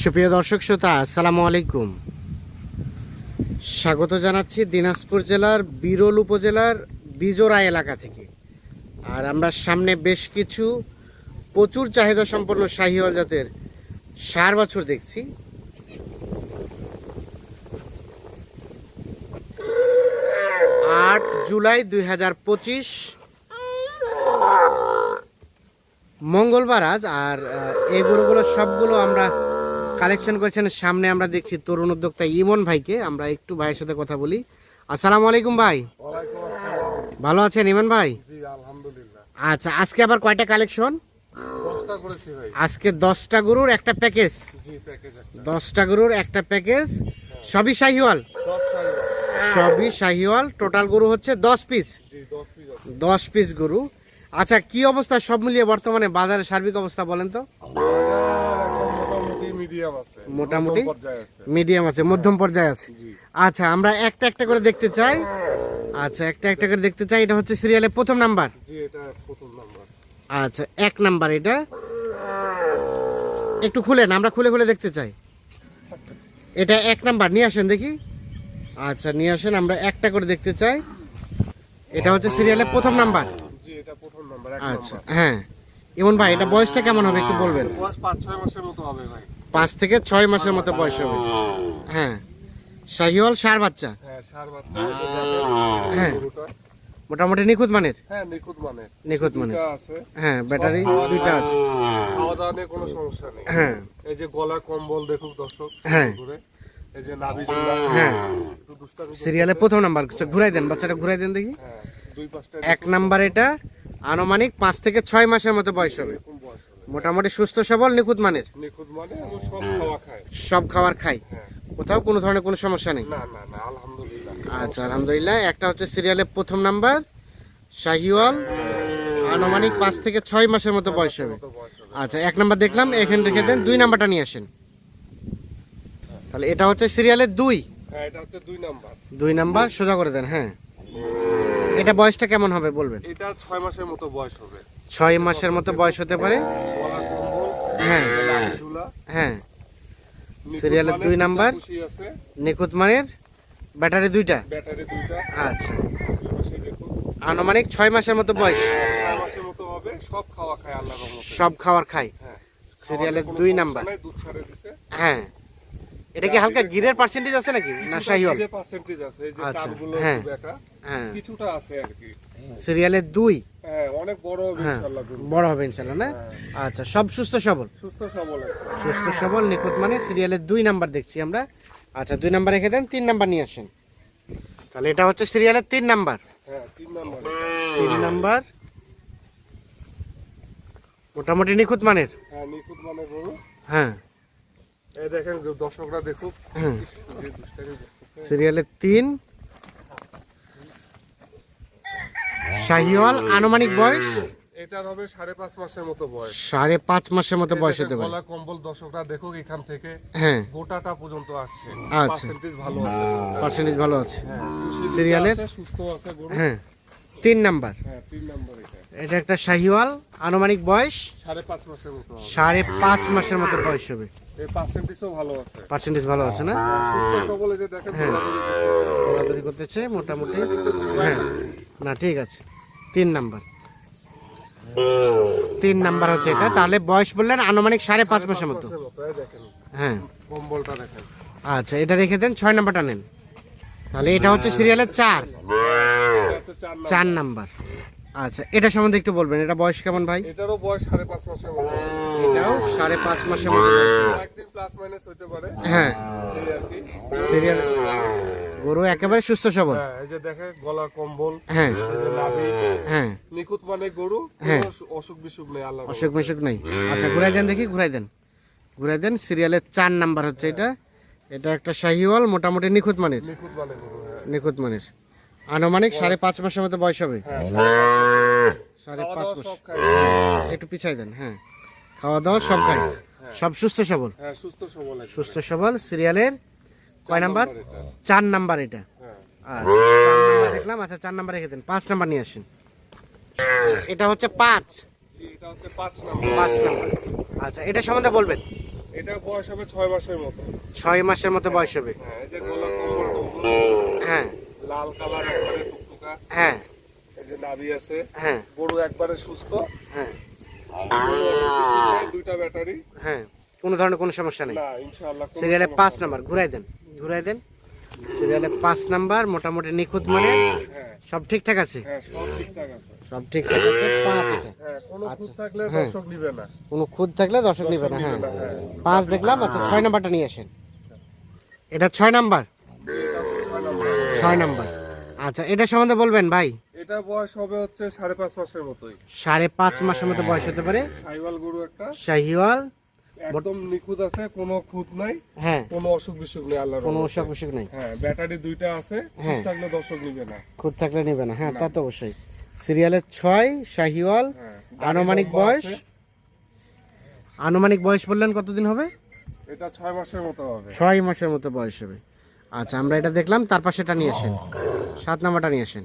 সুপ্রিয় দর্শক শ্রোতা, আসসালামু আলাইকুম। স্বাগত জানাচ্ছি দিনাজপুর জেলার বিরল উপজেলার বিজোরা এলাকা থেকে। আর আমরা সামনে বেশ কিছু প্রচুর চাহিদা সম্পন্ন শাহিওয়াল জাতের সার বছর দেখছি। আট জুলাই দুই হাজার পঁচিশ, মঙ্গলবার আজ, আর এই গরুগুলো সবগুলো আমরা কালেকশন করেছেন সামনে আমরা দেখছি তরুণ উদ্যোক্তা ইমন ভাইকে। আমরা একটু ভাইয়ের সাথে কথা বলি। আসসালামু আলাইকুম ভাই। ভালো আছেন ইমন ভাই? আচ্ছা আজকে আবার কয়টা কালেকশন? আজকে দশটা গরুর একটা প্যাকেজ। দশটা গরুর একটা প্যাকেজ। সবই শাহিওয়াল? সবই শাহিওয়াল। টোটাল গরু হচ্ছে দশ পিস। দশ পিস গরু। আচ্ছা কি অবস্থা সব মিলিয়ে বর্তমানে? বাজারের সার্বিক অবস্থা বলেন তো। মিডিয়াম আছে মোটামুটি? মধ্যম পর্যায়ে আছে। মিডিয়াম আছে মধ্যম পর্যায়ে আছে। আচ্ছা আমরা একটা একটা করে দেখতে চাই। আচ্ছা একটা একটা করে দেখতে চাই। এটা হচ্ছে সিরিয়ালের প্রথম নাম্বার। জি এটা প্রথম নাম্বার। আচ্ছা এক নাম্বার এটা। একটু খুলেন আমরা খুলে খুলে দেখতে চাই। এটা এক নাম্বার নিয়ে আসেন দেখি। আচ্ছা নিয়ে আসেন আমরা একটা করে দেখতে চাই। এটা হচ্ছে সিরিয়ালের প্রথম নাম্বার। জি এটা প্রথম নাম্বার আচ্ছা হ্যাঁ। ইমন ভাই এটা বয়সটা কেমন হবে একটু বলবেন? বয়স পাঁচ ছয় মাসের মতো হবে ভাই। পাঁচ থেকে ছয় মাসের মতো বয়স হবে। হ্যাঁ। শাহিওয়াল সার বাচ্চা। হ্যাঁ হ্যাঁ। মোটামুটি নিখুঁত মানের? হ্যাঁ নিখুঁত মানে নিখুঁত মানের। হ্যাঁ ব্যাটারি দুইটা আছে। খাওয়া দাওয়া নিয়ে কোনো সমস্যা নেই। হ্যাঁ। এই যে গলা কম্বল দেখুক দর্শক হ্যাঁ। করে। এই যে নাভি হ্যাঁ। সিরিয়ালের প্রথম নাম্বার ঘুরাই দেন বাচ্চাটা ঘুরাই দেন দেখি। হ্যাঁ দুই পাঁচটা এক নাম্বার এটা আনুমানিক পাঁচ থেকে ছয় মাসের মতো বয়স হবে এরকম বয়স হবে। মোটামুটি সুস্থ সবল নিখুঁত মানের? নিখুঁত মানে সব খাওয়া খায়। সব খাবার খাই হ্যাঁ। কোথাও কোনো ধরনের কোনো সমস্যা নেই? না না না আলহামদুলিল্লাহ। আচ্ছা আলহামদুলিল্লাহ। একটা হচ্ছে সিরিয়ালের প্রথম নাম্বার শাহিওয়াল। আনুমানিক পাঁচ থেকে ছয় মাসের মতো বয়স হবে। আচ্ছা এক নাম্বার দেখলাম এখানে রেখে দেন দুই নাম্বারটা নিয়ে আসেন। তাহলে এটা হচ্ছে সিরিয়ালের দুই। হ্যাঁ এটা হচ্ছে দুই নাম্বার। দুই নাম্বার সোজা করে দেন হ্যাঁ। এটা বয়সটা কেমন হবে বলবেন? এটা ছয় মাসের মতো বয়স হবে। ছয় মাসের মতো বয়স হতে পারে। হ্যাঁ। হ্যাঁ। সিরিয়ালের দুই নাম্বার। নিখুঁত মানের ব্যাটারি দুইটা। আচ্ছা। আনুমানিক ছয় মাসের মতো বয়স। সব খাওয়া খায় সিরিয়ালের দুই নাম্বার। হ্যাঁ। এটা কি হালকা গিরের পার্সেন্টেজ আছে নাকি? না শাহিওয়াল? পার্সেন্টেজ আছে এই যে আচ্ছা, কানগুলো হ্যাঁ। একটু হ্যাঁ। কিছুটা আছে আর কি। সিরিয়ালের দুই? হ্যাঁ অনেক বড় হবে হ্যাঁ ইনশাআল্লাহ বড় হবে ইনশাল্লাহ না। আচ্ছা সব সুস্থ সবল? সুস্থ সবল সুস্থ সবল নিখুঁত মানে সিরিয়ালের দুই নাম্বার দেখছি আমরা। আচ্ছা দুই নাম্বার রেখে দেন তিন নাম্বার নিয়ে আসেন। তাহলে এটা হচ্ছে সিরিয়ালের তিন নাম্বার। হ্যাঁ তিন নাম্বার। তিন নাম্বার। মোটামুটি নিখুঁত মানের? হ্যাঁ নিখুঁত মানে গরু। হ্যাঁ। দেখেন দর্শকরা দেখুক। সিরিয়ালের তিন। শাহিওয়াল আনুমানিক বয়স? এটার হবে সাড়ে পাঁচ মাসের মতো বয়স। সাড়ে পাঁচ মাসের মতো বয়স হতে পারে। গলা কম্বল দর্শকরা দেখুক এখান থেকে। হ্যাঁ। গোটাটা পর্যন্ত আসছে। আচ্ছা। পার্সেন্টেজ ভালো আছে। পার্সেন্টেজ ভালো আছে। হ্যাঁ, সিরিয়ালের? সুস্থ আছে গরু। হ্যাঁ। তিন নাম্বার। হ্যাঁ তিন নম্বর এটা। এটা একটা শাহিওয়াল আনুমানিক বয়স? সাড়ে পাঁচ মাসের মতো সাড়ে পাঁচ মাসের মতো বয়স হবে। পার্সেন্টেজ ভালো আছে। না? হ্যাঁ। দৌড়াদৌড়ি করতেছে মোটামুটি। হ্যাঁ না ঠিক আছে। তিন নাম্বার। তিন নাম্বার হচ্ছে এটা। তাহলে বয়স বললেন আনুমানিক সাড়ে পাঁচ মাসের মতো। হ্যাঁ। কম্বলটা দেখেন। আচ্ছা এটা রেখে দেন ছয় নাম্বারটা নেন। তাহলে এটা হচ্ছে সিরিয়ালের চার। চার নাম্বার। আচ্ছা এটা সম্বন্ধে একটু বলবেন এটা বয়স কেমন ভাই? এটারও বয়স সাড়ে পাঁচ মাসের মতো। এটাও সাড়ে পাঁচ মাসের মতো একদিন প্লাস মাইনাস হতে পারে। হ্যাঁ। সিরিয়াল গরু একেবারে সুস্থ সবল। হ্যাঁ এই যে দেখে গলা কম্বল হ্যাঁ। নাভি। হ্যাঁ। নিখুঁত মানে গরু হ্যাঁ। অসুখ বিসুখ নেই আল্লাহ অসুখ বিসুখ নেই। আচ্ছা ঘুরাই দেন দেখি ঘুরাই দেন। ঘুরাই দেন সিরিয়ালের চার নাম্বার হচ্ছে এটা। এটা একটা শাহিওয়াল মোটামুটি নিখুঁত মানের। নিখুঁত মানে গরু হ্যাঁ। নিখুঁত মানের। আনুমানিক সাড়ে পাঁচ মাসের মতো বয়স হবে। হ্যাঁ সাড়ে পাঁচ মাস। একটু পিছাই দেন হ্যাঁ। খাওয়া দাওয়া সব খাই সব সুস্থ সবল? হ্যাঁ সুস্থ সবল সুস্থ সবল সিরিয়ালের কয় নাম্বার? চার নাম্বার এটা। হ্যাঁ। আচ্ছা দেখলাম আচ্ছা চার নাম্বার রেখে দেন। পাঁচ নাম্বার নিয়ে আসেন। এটা হচ্ছে পাঁচ। হচ্ছে পাঁচ নাম্বার। পাঁচ নাম্বার। আচ্ছা এটা সম্বন্ধে বলবেন? এটা বয়স হবে ছয় মাসের মতো। ছয় মাসের মতো বয়স হবে। হ্যাঁ। লাল কালার একবারে টুকটুকা। হ্যাঁ। এই যে নাভি আছে। হ্যাঁ। গরু একবারে সুস্থ। হ্যাঁ। দুইটা ব্যাটারি। হ্যাঁ। কোনো ধরনের কোনো সমস্যা নেই। সিরিয়ালে পাঁচ নাম্বার ঘুরাই দেন ঘুরাই দেন। সিরিয়ালে পাঁচ নাম্বার মোটামুটি নিখুঁত মানে হ্যাঁ। সব ঠিকঠাক আছে? হ্যাঁ সব ঠিকঠাক আছে। সব ঠিকঠাক কোনো আচ্ছা। খুঁত থাকলে। দর্শক নিবে না। কোনো খুদ থাকলে দর্শক নিবে না নিবে না, হ্যাঁ। পাঁচ দেখলাম আচ্ছা ছয় নাম্বারটা নিয়ে আসেন। এটা ছয় নাম্বার এটা হচ্ছে ছয় নম্বর। ছয় নাম্বার। আচ্ছা এটা সম্বন্ধে বলবেন ভাই? এটা বয়স হবে হচ্ছে সাড়ে পাঁচ মাসের মতোই। সাড়ে পাঁচ মাসের মতো বয়স হতে পারে। গরু একটা। শাহিওয়াল একদম নিখুঁত আছে কোনো খুঁত নাই। হ্যাঁ। কোনো অসুখ বিসুখ নেই আল্লাহর কোনো অসুখ বিসুখ নেই। হ্যাঁ ব্যাটারি দুইটা আছে খুঁত হ্যাঁ। থাকলে দর্শক নিবে না। খুদ থাকলে নেবে না। হ্যাঁ তা তো অবশ্যই। সিরিয়ালের ছয় শাহিওয়াল হ্যাঁ আনুমানিক বয়স। আনুমানিক বয়স বললেন কতদিন হবে? এটা ছয় মাসের মতো হবে। ছয় মাসের মতো বয়স হবে। আচ্ছা আমরা এটা দেখলাম তার পাশে এটা নিয়ে আসেন। সাত নাম্বারটা নিয়ে আসেন।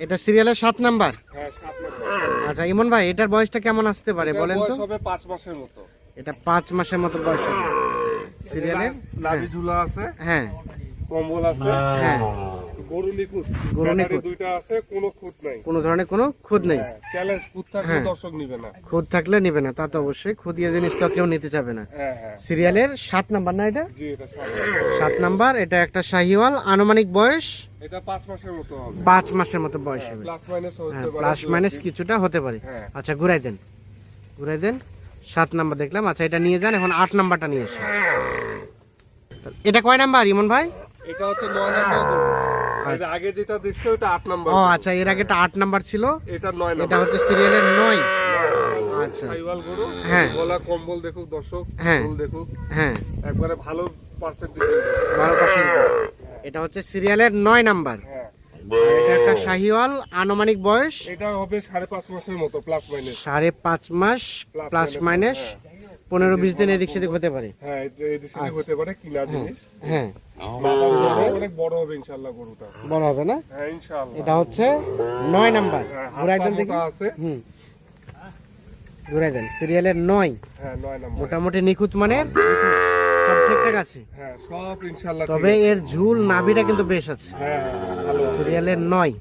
এটা সিরিয়ালের সাত নাম্বার? হ্যাঁ সাত মাস আচ্ছা ইমন ভাই এটার বয়সটা কেমন আসতে পারে বলেন তো? হবে পাঁচ মাসের মতো। এটা পাঁচ মাসের মতো বয়স সিরিয়ালের লাভি ঝুলা আছে। হ্যাঁ। কম্বল আছে। হ্যাঁ। দুইটা আছে কোনো খুঁত নাই। কোনো ধরনের কোনো খুদ নেই। চ্যালেঞ্জ খুঁত থাকলে হ্যাঁ। দর্শক নিবে না। খুদ থাকলে নেবে না তা তো অবশ্যই। খুদিয়া জিনিস তো কেউ নিতে না। হ্যাঁ হ্যাঁ। সিরিয়ালের সাত নাম্বার না এটা? সাত। নাম্বার এটা একটা শাহিওয়াল। আনুমানিক বয়স? এটা পাঁচ মাসের মতো হবে। মাসের মতো বয়স হবে। প্লাস মাইনাস হতে হ্যাঁ পারে প্লাস মাইনাস কিছুটা হতে পারে। হ্যাঁ। আচ্ছা ঘুরাই দেন। ঘুরাই দেন। সাত নাম্বার দেখলাম। আচ্ছা এটা নিয়ে যান এখন আট নাম্বারটা নিয়ে এটা কয় নাম্বার ইমন ভাই? এটা হচ্ছে নয় নাম্বার আগে যেটা দেখছ ওটা আট নাম্বার ও আচ্ছা এর আগে এটা আট নাম্বার ছিল? এটা এটা হচ্ছে সিরিয়ালের নয়। আচ্ছা। সাইওয়াল গরু হ্যাঁ। গলা কম্বল দেখুক দর্শক হ্যাঁ। ফুল দেখুক হ্যাঁ। একবারে ভালো পার্সেন্টেজ পার্সেন্ট এটা হচ্ছে সিরিয়ালের নাম্বার। হ্যাঁ। এটা একটা শাহিওয়াল আনুমানিক বয়স? এটা হবে সাড়ে পাঁচ মাসের মতো প্লাস মাইনাস সাড়ে পাঁচ মাস প্লাস মাইনাস পনেরো বিশ দিন এদিক সেদিক হতে পারে। হ্যাঁ এই হতে পারে কিনা জিনিস। হ্যাঁ। অনেক বড় হবে ইনশাআল্লাহ গরুটা। বড় হবে না? হ্যাঁ ইনশাআল্লাহ। এটা হচ্ছে নয় নাম্বার। হ্যাঁ, দেখি। হুম। দেন। সিরিয়ালের নয়। হ্যাঁ নাম্বার। মোটামুটি নিখুঁত মানের। সব ঠিকঠাক আছে? হ্যাঁ সব ইনশাআল্লাহ তবে এর ঝুল নাভিটা কিন্তু বেশ আছে। হ্যাঁ ভালো সিরিয়ালের নয়।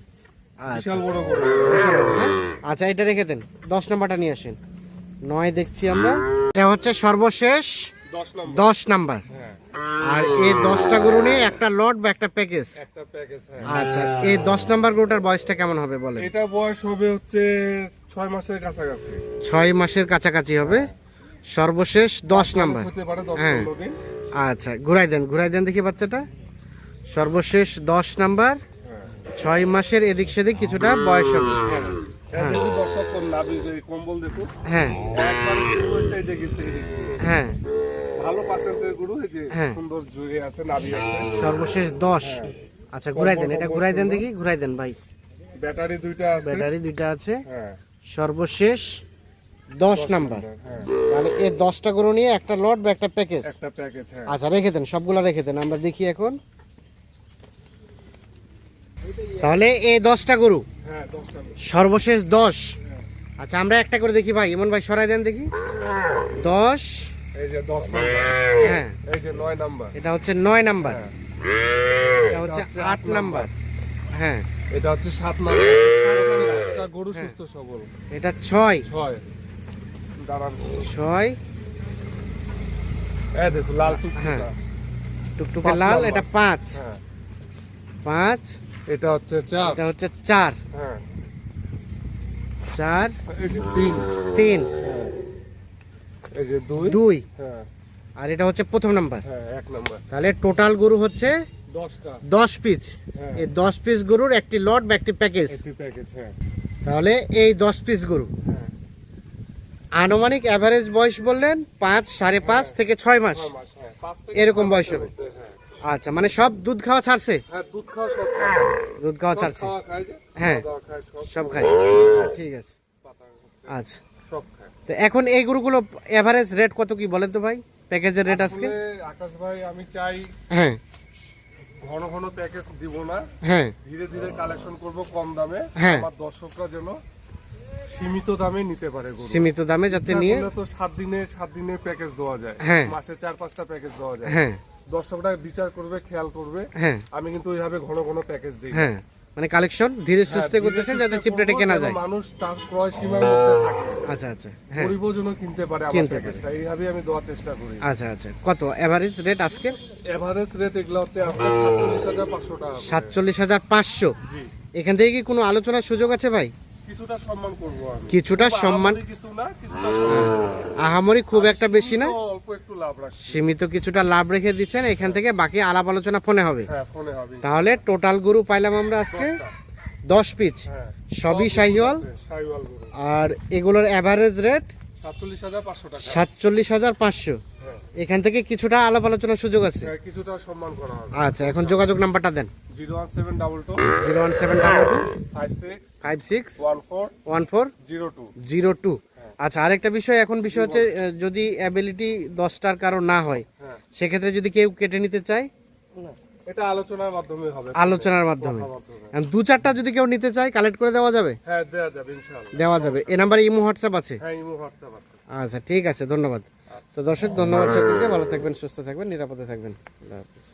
আচ্ছা। বিশাল বড় গরু। বিশাল বড়? আচ্ছা এটা রেখে দেন। দশ নাম্বারটা নিয়ে আসেন। নয় দেখছি আমরা। এটা হচ্ছে সর্বশেষ দশ নাম্বার। হ্যাঁ। আর এই দশটা গরু নিয়ে একটা লট বা একটা প্যাকেজ? হ্যাঁ। আচ্ছা এই দশ নাম্বার গরুটার বয়সটা কেমন হবে বলেন? এটা বয়স হবে হচ্ছে ছয় মাসের কাছাকাছি। ছয় মাসের কাছাকাছি হবে। সর্বশেষ দশ নাম্বার। হ্যাঁ। আচ্ছা ঘুরাই দেন ঘুরাই দেন দেখি বাচ্চাটা। সর্বশেষ দশ নাম্বার। হ্যাঁ ছয় মাসের এদিক সেদিক কিছুটা বয়স হবে। হ্যাঁ। হ্যাঁ। হ্যাঁ ভালো পার্সেন্টের গরু। সুন্দর জুড়ে আছে নাভি আছে। সর্বশেষ দশ। আচ্ছা ঘুরাই দেন এটা ঘুরাই দেন দেখি ঘুরাই দেন ভাই। ব্যাটারি দুইটা আছে। ব্যাটারি দুইটা আছে। হ্যাঁ। সর্বশেষ দশ নাম্বার। হ্যাঁ। তাহলে এই দশটা গরু নিয়ে একটা লট বা একটা প্যাকেজ একটা প্যাকেজ হ্যাঁ। আচ্ছা রেখে দেন সবগুলা রেখে দেন আমরা দেখি এখন। তাহলে এই দশটা গরু। সর্বশেষ দশ। আচ্ছা আমরা একটা করে দেখি ভাই এমন ভাই সরাই দেন দেখি। দশ এই যে দশ নাম্বার। হ্যাঁ। এই যে নয় নাম্বার। এটা হচ্ছে নয় নাম্বার। হ্যাঁ। এটা হচ্ছে আট নাম্বার। হ্যাঁ। এটা হচ্ছে সাত নাম্বার। একটা গরু হ্যাঁ। সুস্থ সবল। এটা দাঁড়ান। এই দেখো লাল হ্যাঁ। টুকটুকা টুকটুকে লাল এটা পাঁচ। হ্যাঁ। পাঁচ। এটা হচ্ছে চার। এটা হচ্ছে চার। হ্যাঁ। চার। এই যে তিন। তিন। হ্যাঁ এই যে দুই। দুই। হ্যাঁ। আর এটা হচ্ছে প্রথম নাম্বার। হ্যাঁ এক নাম্বার। তাহলে টোটাল গরু হচ্ছে দশ পিস। হ্যাঁ। এই দশ পিস গরুর একটি লট বা একটি প্যাকেজ। একটি প্যাকেজ হ্যাঁ। তাহলে এই দশ পিস গরু। হ্যাঁ। আনুমানিক অ্যাভারেজ বয়স বললেন পাঁচ সাড়ে পাঁচ থেকে ছয় মাস। হ্যাঁ। এরকম বয়স। হবে। হ্যাঁ। আচ্ছা মানে সব দুধ খাওয়া ছাড়ছে? হ্যাঁ দুধ খাওয়া সব খায়। দুধ খাওয়া ছাড়ছে। হ্যাঁ। সব। খায়। হ্যাঁ, ঠিক আছে। আচ্ছা। তো এখন এই গরুগুলো এভারেজ রেট কত কি বলেন তো ভাই? প্যাকেজের রেট আজকে? আকাশ ভাই আমি চাই হ্যাঁ। ঘন ঘন প্যাকেজ দিব না। হ্যাঁ। ধীরে ধীরে কালেকশন করব কম দামে। হ্যাঁ। আমার দর্শকরা যেন সীমিত দামে নিতে পারে গরু। সীমিত দামে যাতে নিয়ে তো সাত দিনে সাত দিনে প্যাকেজ দেওয়া যায়। হ্যাঁ। মাসে চার পাঁচটা প্যাকেজ দেওয়া যায়। হ্যাঁ। দর্শকরা বিচার করবে খেয়াল করবে। হ্যাঁ। আমি কিন্তু ওইভাবে ঘন ঘন প্যাকেজ দিই হ্যাঁ। মানে কালেকশন ধীরে হ্যাঁ, সুস্থে করতেছেন যাতে চিপ রেটে কেনা যায়। মানুষ তার ক্রয় সীমার মধ্যে থাকে। আচ্ছা আচ্ছা হ্যাঁ। গরিব যেন কিনতে পারে। কিনতে এইভাবে আমি দেওয়ার চেষ্টা করি। আচ্ছা আচ্ছা কত? এভারেজ রেট আজকে? এভারেজ রেট এগুলো হচ্ছে আপনার সাতচল্লিশ হাজার পাঁচশো টাকা করে। সাতচল্লিশ হাজার পাঁচশো? জি। এখান থেকে কি কোনো আলোচনার সুযোগ আছে ভাই? কিছুটা সম্মান করব আমি। কিছুটা সম্মান- আহামরি কিছু না কিছুটা আহামরি খুব একটা বেশি না? একটু লাভ রাখছি। সীমিত কিছুটা লাভ রেখে দিচ্ছেন এখান থেকে বাকি আলাপ আলোচনা ফোনে হবে। হ্যাঁ ফোনে হবে। তাহলে টোটাল গরু পাইলাম আমরা আজকে দশ পিস হ্যাঁ সবই শাহিওয়াল আর এগুলোর অ্যাভারেজ রেট সাতচল্লিশ হাজার পাঁচশো হ্যাঁ। এখান থেকে কিছুটা আলাপ আলোচনার সুযোগ আছে। কিছুটা সম্মান করা হবে। আচ্ছা এখন যোগাযোগ নাম্বারটা দেন। Zero one seven double two. Zero one seven double two. Five six five six one four one four zero two. Zero two. আচ্ছা আরেকটা বিষয় এখন বিষয় হচ্ছে যদি অ্যাবিলিটি দশটার কারও না হয় হ্যাঁ। সেক্ষেত্রে যদি কেউ কেটে নিতে চায়? এটা আলোচনার মাধ্যমে হবে। আলোচনার মাধ্যমে। দু চারটা যদি কেউ নিতে চায় কালেক্ট করে দেওয়া যাবে? হ্যাঁ দেওয়া যাবে ইনশাআল্লাহ। দেওয়া যাবে। এ নাম্বারে ইমো হোয়াটসঅ্যাপ আছে? হ্যাঁ ইমো হোয়াটসঅ্যাপ আছে। আচ্ছা ঠিক আছে ধন্যবাদ। তো দর্শক ধন্যবাদ সকলকে ভালো থাকবেন সুস্থ থাকবেন নিরাপদে থাকবেন। আল্লাহ হাফিজ।